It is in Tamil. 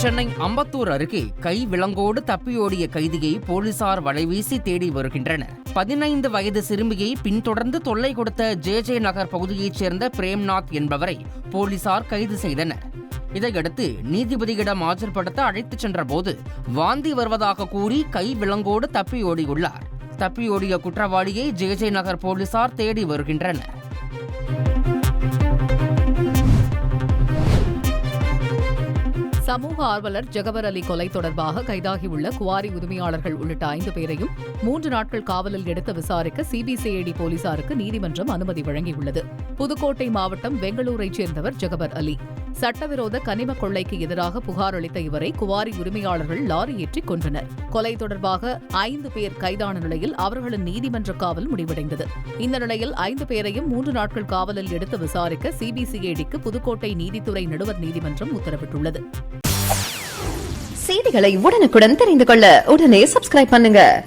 சென்னை அம்பத்தூர் அருகே கை விலங்கோடு தப்பியோடிய கைதியை போலீசார் வலைவீசி தேடி வருகின்றனர். பதினைந்து வயது சிறுமியை பின்தொடர்ந்து தொல்லை கொடுத்த ஜே ஜே நகர் பகுதியைச் சேர்ந்த பிரேம்நாத் என்பவரை போலீசார் கைது செய்தனர். இதையடுத்து நீதிபதியிடம் ஆஜர்படுத்த அழைத்துச் சென்றபோது வாந்தி வருவதாக கூறி கை விலங்கோடு தப்பியோடியுள்ளார். தப்பியோடிய குற்றவாளியை ஜே ஜே நகர் போலீசார் தேடி வருகின்றனர். சமூக ஆர்வலர் ஜகபர் அலி கொலை தொடர்பாக கைதாகியுள்ள குவாரி உரிமையாளர்கள் உள்ளிட்ட ஐந்து பேரையும் மூன்று நாட்கள் காவலில் எடுத்து விசாரிக்க சிபிசிஐடி போலீசாருக்கு நீதிமன்றம் அனுமதி வழங்கியுள்ளது. புதுக்கோட்டை மாவட்டம் பெங்களூரைச் சேர்ந்தவர் ஜகபர் அலி. சட்டவிரோத கனிம கொள்ளைக்கு எதிராக புகார் அளித்த இவரை குவாரி உரிமையாளர்கள் லாரி ஏற்றி கொன்றனர். கொலை தொடர்பாக ஐந்து பேர் கைதான நிலையில் அவர்களின் நீதிமன்ற காவல் முடிவடைந்தது. இந்த நிலையில் ஐந்து பேரையும் மூன்று நாட்கள் காவலில் எடுத்து விசாரிக்க சிபிசிஐடிக்கு புதுக்கோட்டை நீதித்துறை நடுவர் நீதிமன்றம் உத்தரவிட்டுள்ளது. செய்திகளை உடனுக்குடன் தெரிந்து கொள்ள உடனே சப்ஸ்கிரைப் பண்ணுங்க.